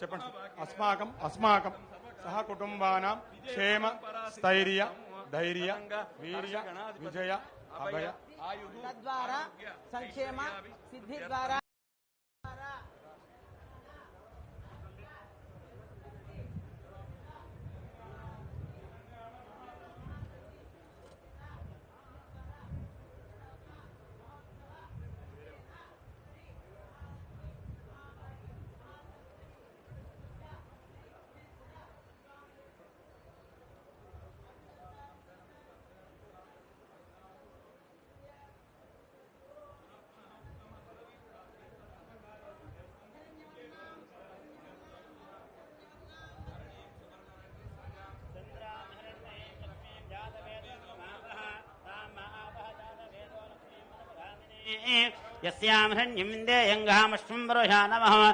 చెప్పండి. అస్మాకం అస్మాకం సహ కుటుంబానాం క్షేమ స్థైర్య ధైర్య వీర్య విజయ అభయ తద్వారా సంక్షేమ సిద్ధి ద్వారా యస్యాం హిరణ్యం దేయంగామశ్వం వరుషా నమః